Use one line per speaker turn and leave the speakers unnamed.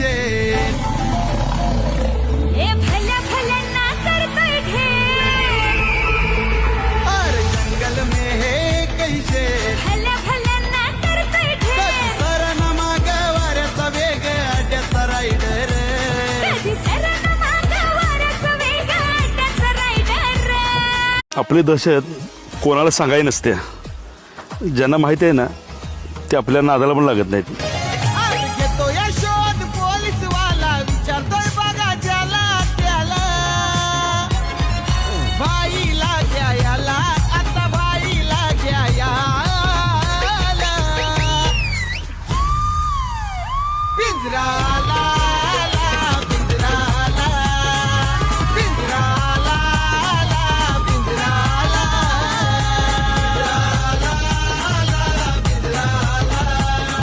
है रायडर
आपली दहशत कोणाला सांगायची नसते. ज्यांना माहिती आहे ना ते आपल्या नादाला पण लागत नाहीत. Israel.